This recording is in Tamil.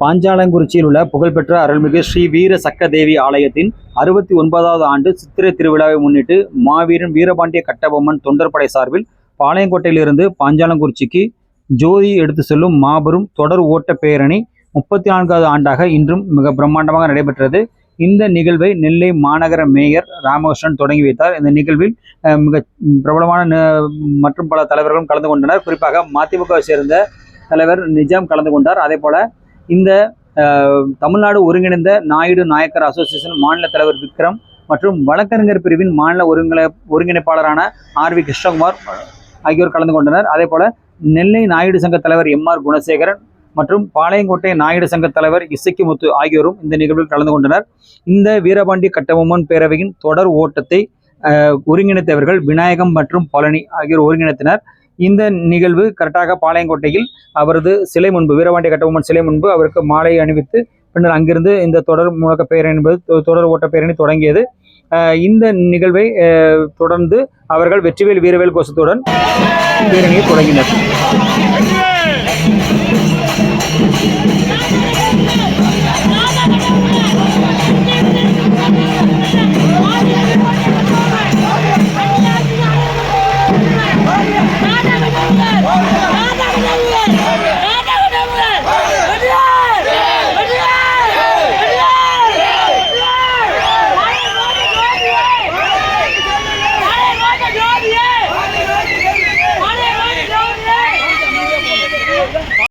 பாஞ்சாலங்குறிச்சியில் உள்ள புகழ்பெற்ற அருள்மிகு ஸ்ரீ வீர சக்கதேவி ஆலயத்தின் அறுபத்தி ஒன்பதாவது ஆண்டு சித்திரை திருவிழாவை முன்னிட்டு மாவீரன் வீரபாண்டிய கட்டபொம்மன் தொண்டர்படை சார்பில் பாளையங்கோட்டையிலிருந்து பாஞ்சாலங்குறிச்சிக்கு ஜோதி எடுத்து செல்லும் மாபெரும் தொடர் ஓட்ட பேரணி முப்பத்தி நான்காவது ஆண்டாக இன்றும் மிக பிரம்மாண்டமாக நடைபெற்றது. இந்த நிகழ்வை நெல்லை மாநகர மேயர் ராமகிருஷ்ணன் தொடங்கி வைத்தார். இந்த நிகழ்வில் மிக பிரபலமான ந- மற்றும் பல தலைவர்களும் கலந்து கொண்டனர். குறிப்பாக மதிமுகவை சேர்ந்த தலைவர் நிஜாம் கலந்து கொண்டார். அதே போல இந்த தமிழ்நாடு ஒருங்கிணைந்த நாயுடு நாயக்கர் அசோசியேஷன் மாநில தலைவர் விக்ரம் மற்றும் வழக்கறிஞர் பிரிவின் மாநில ஒருங்கிணை ஒருங்கிணைப்பாளரான ஆர் வி கிருஷ்ணகுமார் ஆகியோர் கலந்து கொண்டனர். அதே போல நெல்லை நாயுடு சங்க தலைவர் எம் ஆர் குணசேகரன் மற்றும் பாளையங்கோட்டை நாயுடு சங்க தலைவர் இசக்கிமுத்து ஆகியோரும் இந்த நிகழ்வில் கலந்து கொண்டனர். இந்த வீரபாண்டி கட்டபொம்மன் பேரவையின் தொடர் ஓட்டத்தை ஒருங்கிணைத்தவர்கள் விநாயகம் மற்றும் பழனி ஆகியோர் ஒருங்கிணைத்தனர். இந்த நிகழ்வு கரெக்டாக பாளையங்கோட்டையில் அவரது சிலை முன்பு வீரபாண்டிய கட்டபொம்மன் சிலை முன்பு அவருக்கு மாலை அணிவித்து பின்னர் அங்கிருந்து இந்த தொடர் முழக்க பேரணி என்பது தொ- தொடர் ஓட்ட பேரணி தொடங்கியது. இந்த நிகழ்வை தொடர்ந்து அவர்கள் வெற்றிவேல் வீரவேல் கோஷத்துடன் பேரணியை தொடங்கினர்.